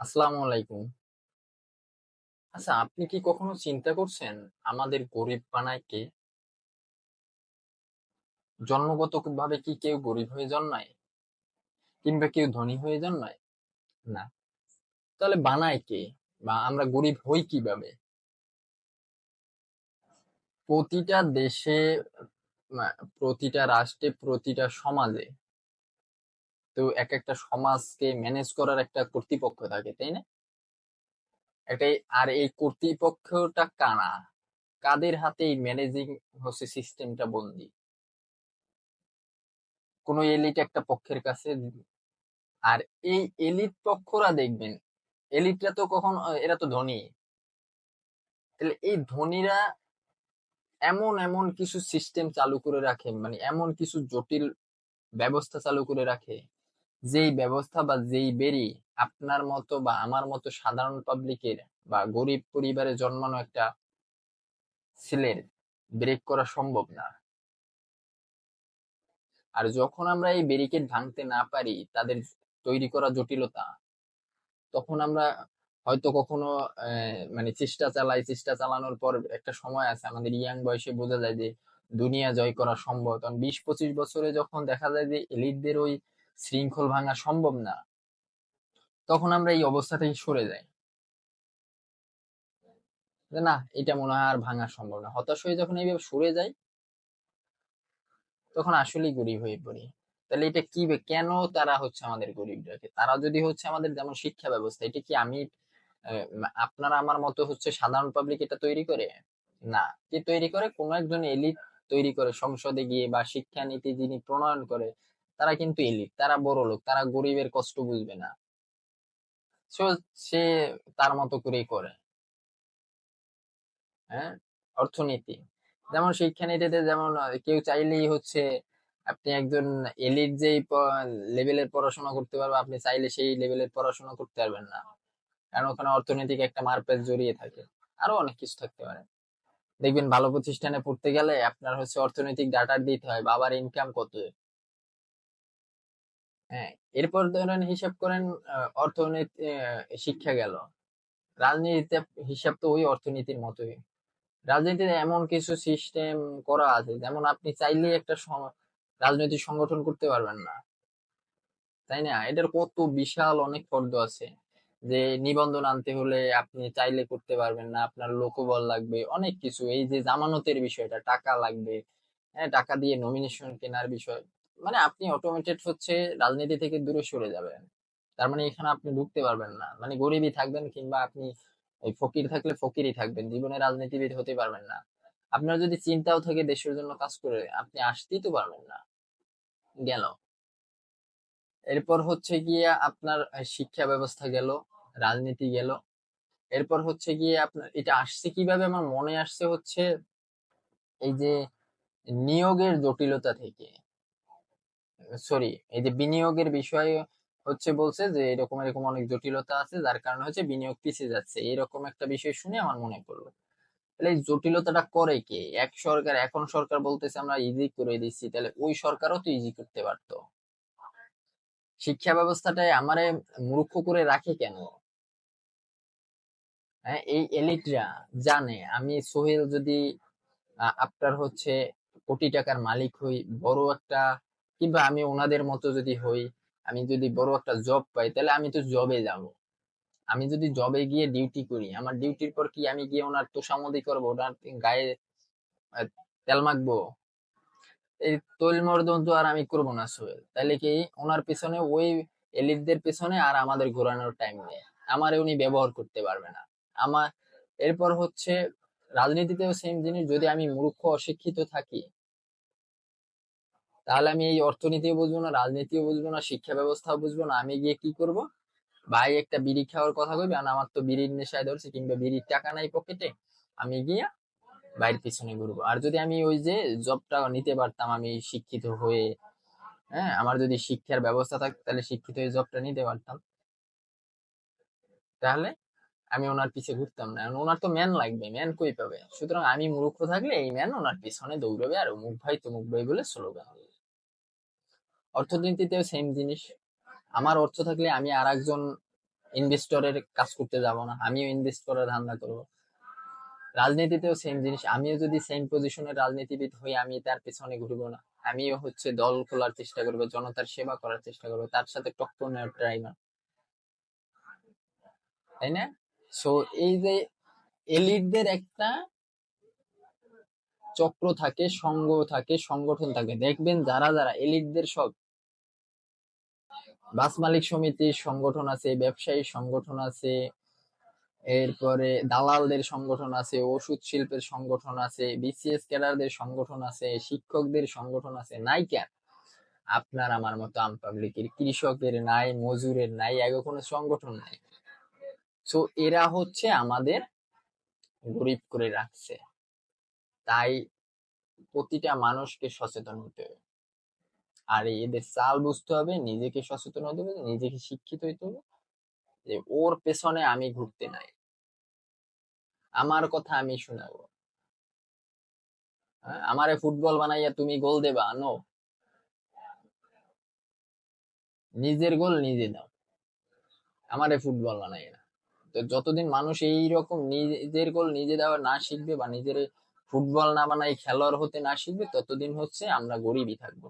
আসসালামু আলাইকুম। আচ্ছা আপনি কি কখনো চিন্তা করছেন আমাদের গরিব বানায় কে জন্মগত ভাবে কি কেউ গরিব হয়ে জন্মায়? কিংবা কেউ ধনী হয়ে জন্মায়? না। তাহলে বানায় কে? বা আমরা গরিব হই কীভাবে? প্রতিটা দেশে প্রতিটা রাষ্ট্রে, প্রতিটা সমাজে তো এক একটা সমাজকে ম্যানেজ করার একটা কর্তৃপক্ষ থাকে, তাই না? এটাই, আর এই কর্তৃপক্ষটা কানা কাদের হাতে এই ম্যানেজিং হচ্ছে সিস্টেমটা বন্দি? কোন এলিট একটা পক্ষের কাছে আর এই এলিট পক্ষরা দেখবেন এলিটরা তো কখন, এরা তো ধনী। তাহলে এই ধনীরা এমন এমন কিছু সিস্টেম চালু করে রাখে মানে এমন কিছু জটিল ব্যবস্থা চালু করে রাখে যেই ব্যবস্থা বা যেই বেরি আপনার মতো বা আমার মতো সাধারণ পাবলিকের বা গরিব পরিবারে জন্মানো একটা ছেলের ব্রেক করা সম্ভব না। আর যখন আমরা এই ব্যারিকেড ভাঙতে না পারি, তাদের তৈরি করা জটিলতা, তখন আমরা হয়তো কখনো মানে চেষ্টা চালাই, চেষ্টা চালানোর পর একটা সময় আছে, আমাদের ইয়াং বয়সে বোঝা যায় যে দুনিয়া জয় করা সম্ভব। কারণ বিশ পঁচিশ বছরে যখন দেখা যায় যে এলিটদের ওই শৃঙ্খল ভাঙা সম্ভব না। তখন আমরা এই অবস্থা থেকে সরে যাই। না, এটা মনে হয় আর ভাঙা সম্ভব না। হতাশ হয়ে যখন এইভাবে সরে যাই, তখন আসলেই গরিব হয়ে পড়ি। তাহলে এটা কি কেন তারা হচ্ছে আমাদের গরিব রাখে তারা যদি হচ্ছে আমাদের যেমন শিক্ষা ব্যবস্থা, এটা কি আমি আপনারা আমার মতো হচ্ছে সাধারণ পাবলিক এটা তৈরি করে? না। কি তৈরি করে, কোনো একজন এলিট তৈরি করে সংসদে গিয়ে বা শিক্ষানীতি যিনি প্রণয়ন করে তারা কিন্তু এলিট তারা বড় লোক, তারা গরিবের কষ্ট বুঝবে না। সে তার মতো করেই করে। হ্যাঁ? অর্থনীতি। যেমন শিক্ষানীতিতে যেমন কেউ চাইলেই হচ্ছে আপনি একজন এলিট যেই লেভেলের পড়াশোনা করতে পারবে, আপনি চাইলে সেই লেভেলের পড়াশোনা করতে পারবেন না। কারণ ওখানে অর্থনৈতিক একটা মারপ্যাচ জড়িয়ে থাকে। আরও অনেক কিছু থাকতে পারে। দেখবেন ভালো প্রতিষ্ঠানে পড়তে গেলে আপনার হচ্ছে অর্থনৈতিক ডাটা দিতে হয়, বাবার ইনকাম কত? হ্যাঁ এরপর ধরেন হিসাব করেন অর্থনীতি শিক্ষা গেল। রাজনীতিতে হিসাব তো ওই অর্থনীতির মতোই। রাজনীতিতে এমন কিছু সিস্টেম করা আছে, যেমন আপনি চাইলে একটা রাজনৈতিক সংগঠন করতে পারবেন না। তাই না? এটার কত বিশাল অনেক ফর্দ আছে। যে নিবন্ধন আনতে হলে আপনি চাইলে করতে পারবেন না, আপনার লোকবল লাগবে, অনেক কিছু। এই যে জামানতের বিষয়টা, টাকা লাগবে। হ্যাঁ টাকা দিয়ে নমিনেশন কেনার বিষয়। মানে আপনি অটোমেটেড হচ্ছে রাজনীতি থেকে দূরে সরে যাবেন। তার মানে এখানে আপনি ঢুকতে পারবেন না। মানে গরিবই থাকবেন কিংবা আপনি ওই ফকির থাকলে ফকিরই থাকবেন। জীবনে রাজনীতিবিদ হতে পারবেন না। আপনার যদি চিন্তাও থাকে দেশের জন্য কাজ করে, আপনি আসতেই তো পারবেন না। গেল। এরপর হচ্ছে গিয়ে আপনার শিক্ষা ব্যবস্থা গেল, রাজনীতি গেল। এরপর হচ্ছে গিয়ে আপনার, এটা আসছে কীভাবে? আমার মনে আসছে হচ্ছে এই যে নিয়োগের জটিলতা থেকে। সরি এই যে বিনিয়োগের বিষয়ে হচ্ছে বলছে যে, এরকম এরকম অনেক জটিলতা আছে, যার কারণে হচ্ছে বিনিয়োগ পিছিয়ে যাচ্ছে। এরকম একটা বিষয় শুনে আমার মনে পড়ল। তাহলে জটিলতাটা করে কে? এক সরকার, এখন সরকার বলতেছে আমরা ইজি করে দিচ্ছি, তাহলে ওই সরকারও তো ইজি করতে পারতো। শিক্ষা ব্যবস্থাটাই আমারে মূর্খ করে রাখে কেন? হ্যাঁ এই এলিটরা জানে, আমি সোহেল যদি আপনার হচ্ছে কোটি টাকার মালিক হই, বড় একটা কিংবা আমি ওনাদের মতো যদি হই, আমি যদি বড় একটা জব পাই, তাহলে আমি তো জবে যাব। আমি যদি জবে গিয়ে ডিউটি করি, আমার ডিউটির পর কি আমি গিয়ে ওনার তোষামদি করব? ওনার গায়ে তেল মাখবো? এই তৈল মর্দন তো আর আমি করব না সোহেল। তাহলে কি ওনার পিছনে, ওই এলিটদের পিছনে আর আমাদের ঘোরানোর টাইম নেই। আমার উনি ব্যবহার করতে পারবে না। আমার এরপর হচ্ছে, রাজনীতিতেও সেম জিনিস, যদি আমি মূর্খ, অশিক্ষিত থাকি তাহলে আমি এই অর্থনীতিও বুঝব না, রাজনীতিও বুঝব না, শিক্ষা ব্যবস্থাও বুঝব না, আমি গিয়ে কি করব? ভাই একটা বিড়ি খাওয়ার কথা কইবে আর আমার তো বিড়ির নেশায় ধরছে কিংবা বিড়ির টাকা নাই পকেটে, আমি গিয়া বাইরের পিছনে ঘুরবো। আর যদি আমি ওই যে জবটা নিতে পারতাম, আমি শিক্ষিত হয়ে হ্যাঁ আমার যদি শিক্ষার ব্যবস্থা থাকতো, তাহলে শিক্ষিত হয়ে জবটা নিতে পারতাম। তাহলে আমি ওনার পিছে ঘুরতাম না ওনার তো ম্যান লাগবে, ম্যান কই পাবে? সুতরাং আমি মূর্খ থাকলে এই ম্যান ওনার পিছনে দৌড়বে আর মুখ ভাই তো মুখ ভাই বলে স্লোগান অর্থনীতিতেও সেম জিনিস। আমার অর্থ থাকলে আমি আর একজন ইনভেস্টরের কাজ করতে যাব না। আমিও ইনভেস্ট করার ধান্দা করব। রাজনীতিতেও সেম জিনিস। আমিও যদি সেম পজিশনের রাজনীতিবিদ হই, আমি তার পেছনে ঘুরবো না। আমিও হচ্ছে দল খোলার চেষ্টা করব, জনতার সেবা করার চেষ্টা করব, তার সাথে টক্কর নেওয়ার ট্রাই না। তাই না? সো এই যে এলিটদের একটা চক্র থাকে সংঘ থাকে, সংগঠন থাকে। দেখবেন যারা যারা এলিটদের সব বাস মালিক সমিতির সংগঠন আছে, ব্যবসায়ী সংগঠন আছে, এরপরে দালালদের সংগঠন আছে, ওষুধ শিল্পের সংগঠন আছে বিসিএস ক্যাডারদের সংগঠন আছে, শিক্ষকদের সংগঠন আছে, নাই কেন? আপনার আমার মতো আম পাবলিকের কৃষকের নাই, মজুরের নাই এগো কোনো সংগঠন নাই। সো এরা হচ্ছে আমাদের গরিব করে রাখছে। তাই প্রতিটা মানুষকে সচেতন হতে হবে। আর এদের চাল বুঝতে হবে, নিজেকে সচেতন হতে হবে, নিজেকে শিক্ষিত হইতে হবে যে ওর পেছনে আমি ঘুরতে নাই। আমার কথা আমি শোনাবো। আমারে ফুটবল বানাইয়া তুমি গোল দেবা, নো। নিজের গোল নিজে দাও। আমারে ফুটবল বানাই না তো যতদিন মানুষ এই রকম নিজের গোল নিজে দেওয়া না শিখবে বা নিজের ফুটবল না বানাই খেলোয়াড় হতে না শিখবে ততদিন হচ্ছে আমরা গরিবই থাকব।